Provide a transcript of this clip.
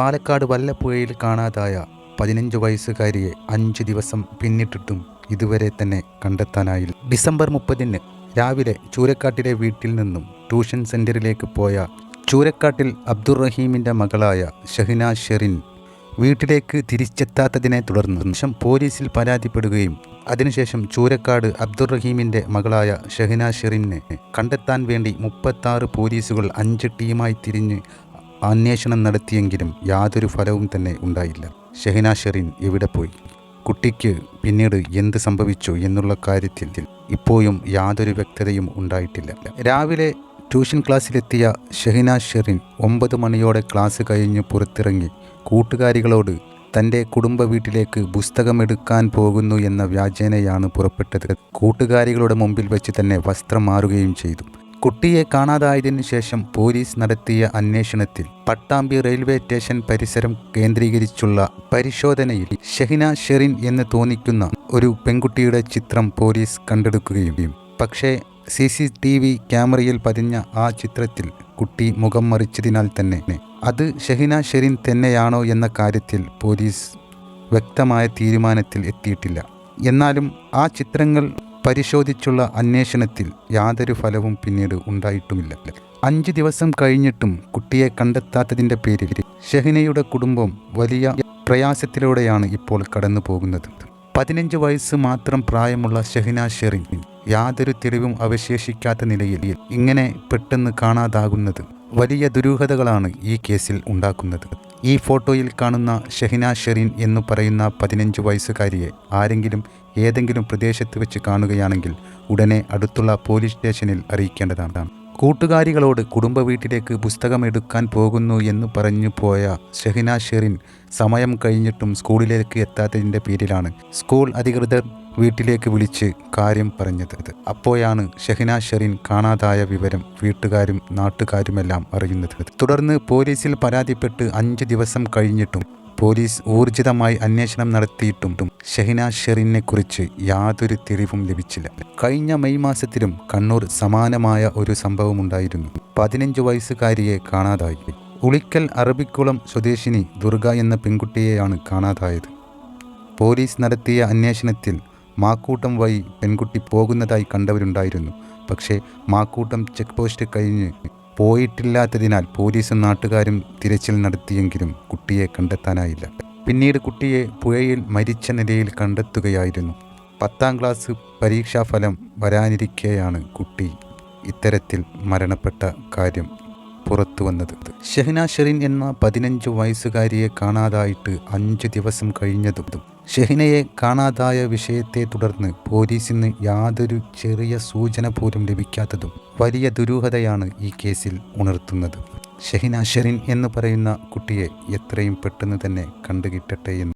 പാലക്കാട് വല്ലപ്പുഴയിൽ കാണാതായ പതിനഞ്ച് വയസ്സുകാരിയെ അഞ്ച് ദിവസം പിന്നിട്ടിട്ടും ഇതുവരെ തന്നെ കണ്ടെത്താനായില്ല. ഡിസംബർ മുപ്പതിന് രാവിലെ ചൂരക്കാട്ടിലെ വീട്ടിൽ നിന്നും ട്യൂഷൻ സെന്ററിലേക്ക് പോയ ചൂരക്കാട്ടിൽ അബ്ദുറഹീമിന്റെ മകളായ ഷഹിന ഷെറിൻ വീട്ടിലേക്ക് തിരിച്ചെത്താത്തതിനെ തുടർന്ന് നിമിഷം പോലീസിൽ പരാതിപ്പെടുകയും അതിനുശേഷം ചൂരക്കാട് അബ്ദുറഹീമിന്റെ മകളായ ഷഹിന ഷെറിനെ കണ്ടെത്താൻ വേണ്ടി മുപ്പത്താറ് പോലീസുകൾ അഞ്ച് ടീമായി തിരിഞ്ഞ് അന്വേഷണം നടത്തിയെങ്കിലും യാതൊരു ഫലവും തന്നെ ഉണ്ടായില്ല. ഷെഹിന ഷെറിൻ എവിടെ പോയി? കുട്ടിക്ക് പിന്നീട് എന്ത് സംഭവിച്ചു എന്നുള്ള കാര്യത്തിൽ ഇപ്പോഴും യാതൊരു വ്യക്തതയും ഉണ്ടായിട്ടില്ല. രാവിലെ ട്യൂഷൻ ക്ലാസ്സിലെത്തിയ ഷെഹിന ഷെറിൻ ഒമ്പത് മണിയോടെ ക്ലാസ് കഴിഞ്ഞ് പുറത്തിറങ്ങി. കൂട്ടുകാരികളോട് തന്റെ കുടുംബ വീട്ടിലേക്ക് പുസ്തകമെടുക്കാൻ പോകുന്നു എന്ന വ്യാജേനയാണ് പുറപ്പെട്ടത്. കൂട്ടുകാരികളുടെ മുമ്പിൽ വെച്ച് തന്നെ വസ്ത്രം മാറുകയും ചെയ്തു. കുട്ടിയെ കാണാതായതിനു ശേഷം പോലീസ് നടത്തിയ അന്വേഷണത്തിൽ പട്ടാമ്പി റെയിൽവേ സ്റ്റേഷൻ പരിസരം കേന്ദ്രീകരിച്ചുള്ള പരിശോധനയിൽ ഷെഹിന ഷെറിൻ എന്ന് തോന്നിക്കുന്ന ഒരു പെൺകുട്ടിയുടെ ചിത്രം പോലീസ് കണ്ടെടുക്കുകയും പക്ഷേ സി സി ടി വി ക്യാമറയിൽ പതിഞ്ഞ ആ ചിത്രത്തിൽ കുട്ടി മുഖം മറിച്ചതിനാൽ തന്നെ. അത് ഷെഹിന ഷെറിൻ തന്നെയാണോ എന്ന കാര്യത്തിൽ പോലീസ് വ്യക്തമായ തീരുമാനത്തിൽ എത്തിയിട്ടില്ല. എന്നാലും ആ ചിത്രങ്ങൾ പരിശോധിച്ചുള്ള അന്വേഷണത്തിൽ യാതൊരു ഫലവും പിന്നീട് ഉണ്ടായിട്ടുമില്ല. അഞ്ച് ദിവസം കഴിഞ്ഞിട്ടും കുട്ടിയെ കണ്ടെത്താത്തതിന്റെ പേരിൽ ഷഹിനയുടെ കുടുംബം വലിയ പ്രയാസത്തിലൂടെയാണ് ഇപ്പോൾ കടന്നു പോകുന്നത് പതിനഞ്ച് വയസ്സ് മാത്രം പ്രായമുള്ള ഷഹിന ഷെറിൻ യാതൊരു തെളിവും അവശേഷിക്കാത്ത നിലയിൽ ഇങ്ങനെ പെട്ടെന്ന് കാണാതാകുന്നത് വലിയ ദുരൂഹതകളാണ് ഈ കേസിൽ ഉണ്ടാക്കുന്നത്. ഈ ഫോട്ടോയിൽ കാണുന്ന ഷഹിന ഷെറിൻ എന്ന് പറയുന്ന പതിനഞ്ച് വയസ്സുകാരിയെ ആരെങ്കിലും ഏതെങ്കിലും പ്രദേശത്ത് വെച്ച് കാണുകയാണെങ്കിൽ ഉടനെ അടുത്തുള്ള പോലീസ് സ്റ്റേഷനിൽ അറിയിക്കേണ്ടതാണ്. കൂട്ടുകാരികളോട് കുടുംബ വീട്ടിലേക്ക് പുസ്തകം എടുക്കാൻ പോകുന്നു എന്ന് പറഞ്ഞു പോയ ഷെഹിന ഷെറിൻ സമയം കഴിഞ്ഞിട്ടും സ്കൂളിലേക്ക് എത്താത്തതിന്റെ പേരിലാണ് സ്കൂൾ അധികൃതർ വീട്ടിലേക്ക് വിളിച്ച് കാര്യം പറഞ്ഞത്. അപ്പോഴാണ് ഷെഹിന ഷെറിൻ കാണാതായ വിവരം വീട്ടുകാരും നാട്ടുകാരുമെല്ലാം അറിയുന്നത്. തുടർന്ന് പോലീസിൽ പരാതിപ്പെട്ട് അഞ്ച് ദിവസം കഴിഞ്ഞിട്ടും പോലീസ് ഊർജിതമായി അന്വേഷണം നടത്തിയിട്ടും ഷഹിന ഷെറിനെ കുറിച്ച് യാതൊരു തെളിവും ലഭിച്ചില്ല. കഴിഞ്ഞ മെയ് മാസത്തിലും കണ്ണൂർ സമാനമായ ഒരു സംഭവമുണ്ടായിരുന്നു. പതിനഞ്ച് വയസ്സുകാരിയെ കാണാതായി. ഉളിക്കൽ അറബിക്കുളം സ്വദേശിനി ദുർഗ എന്ന പെൺകുട്ടിയെയാണ് കാണാതായത്. പോലീസ് നടത്തിയ അന്വേഷണത്തിൽ മാക്കൂട്ടം വഴി പെൺകുട്ടി പോകുന്നതായി കണ്ടവരുണ്ടായിരുന്നു. പക്ഷേ മാക്കൂട്ടം ചെക്ക് പോസ്റ്റ് കഴിഞ്ഞ് പോയിട്ടില്ലാത്തതിനാൽ പോലീസും നാട്ടുകാരും തിരച്ചിൽ നടത്തിയെങ്കിലും കുട്ടിയെ കണ്ടെത്താനായില്ല. പിന്നീട് കുട്ടിയെ പുഴയിൽ മരിച്ച നിലയിൽ കണ്ടെത്തുകയായിരുന്നു. പത്താം ക്ലാസ് പരീക്ഷാഫലം വരാനിരിക്കെയാണ് കുട്ടി ഇത്തരത്തിൽ മരണപ്പെട്ട കാര്യം പുറത്തു വന്നത്. ഷെഹ്ന ഷെറിൻ എന്ന പതിനഞ്ച് വയസ്സുകാരിയെ കാണാതായിട്ട് അഞ്ച് ദിവസം കഴിഞ്ഞതും ഷെഹിനയെ കാണാതായ വിഷയത്തെ തുടർന്ന് പോലീസിന് യാതൊരു ചെറിയ സൂചന പോലും ലഭിക്കാത്തതും വലിയ ദുരൂഹതയാണ് ഈ കേസിൽ ഉണർത്തുന്നത്. ഷെഹിന ഷെറിൻ എന്ന് പറയുന്ന കുട്ടിയെ എത്രയും പെട്ടെന്ന് തന്നെ കണ്ടുകിട്ടട്ടെ എന്ന്